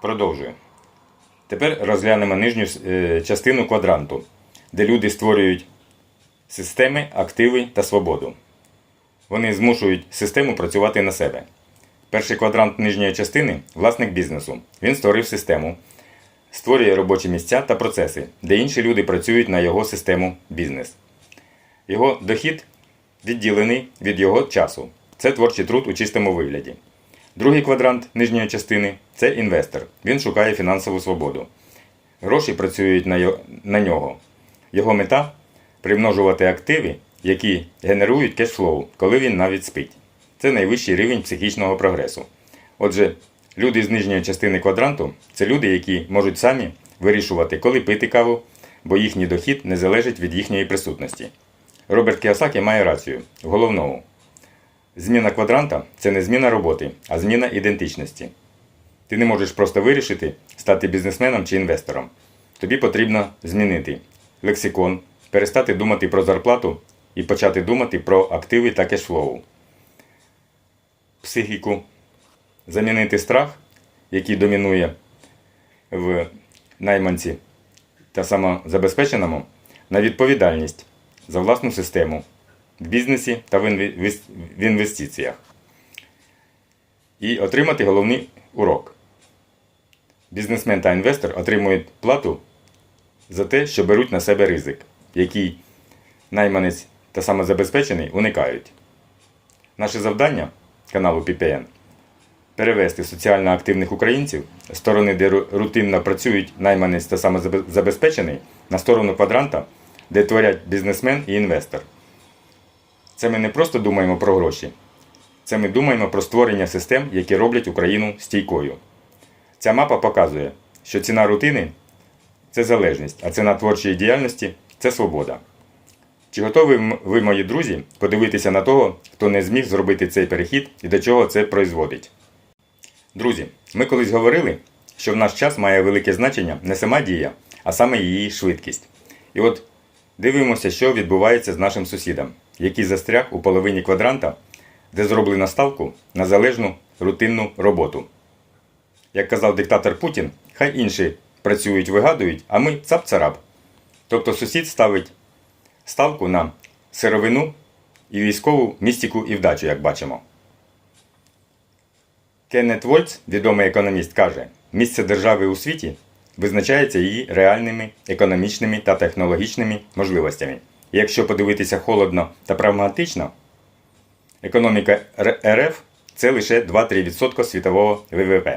Продовжую. Тепер розглянемо нижню е, частину квадранту, де люди створюють системи, активи та свободу. Вони змушують систему працювати на себе. Перший квадрант нижньої частини власник бізнесу. Він створив систему, створює робочі місця та процеси, де інші люди працюють на його систему бізнес. Його дохід відділений від його часу. Це творчий труд у чистому вигляді. Другий квадрант нижньої частини це інвестор. Він шукає фінансову свободу. Гроші працюють на, нього. Його мета примножувати активи, які генерують кешфлоу, коли він навіть спить. Це найвищий рівень психічного прогресу. Отже, люди з нижньої частини квадранту це люди, які можуть самі вирішувати, коли пити каву, бо їхній дохід не залежить від їхньої присутності. Роберт Кіосакі має рацію в головному. Зміна квадранта це не зміна роботи, а зміна ідентичності. Ти не можеш просто вирішити стати бізнесменом чи інвестором. Тобі потрібно змінити лексикон, перестати думати про зарплату і почати думати про активи та кешфлоу. Психіку. Замінити страх, який домінує в найманці та самозабезпеченому, на відповідальність за власну систему в бізнесі та в інвестиціях. І отримати головний урок. Бізнесмен та інвестор отримують плату за те, що беруть на себе ризик, який найманець та самозабезпечений уникають. Наше завдання каналу PPN перевести соціально активних українців з сторони, де рутинно працюють найманець та самозабезпечений, на сторону квадранта, де творять бізнесмен і інвестор. Це ми не просто думаємо про гроші, це ми думаємо про створення систем, які роблять Україну стійкою. Ця мапа показує, що ціна рутини це залежність, а ціна творчої діяльності це свобода. Чи готові ви, мої друзі, подивитися на того, хто не зміг зробити цей перехід і до чого це призводить? Друзі, ми колись говорили, що в наш час має велике значення не сама дія, а саме її швидкість. І от дивимося, що відбувається з нашим сусідом, який застряг у половині квадранта, де зроблено ставку на залежну рутинну роботу. Як казав диктатор Путін, хай інші працюють, вигадують, а ми цап-царап. Тобто сусід ставить ставку на сировину і військову містику і вдачу, як бачимо. Кеннет Вольц, відомий економіст, каже, місце держави у світі визначається її реальними економічними та технологічними можливостями. Якщо подивитися холодно та прагматично, економіка РФ це лише 2-3% світового ВВП.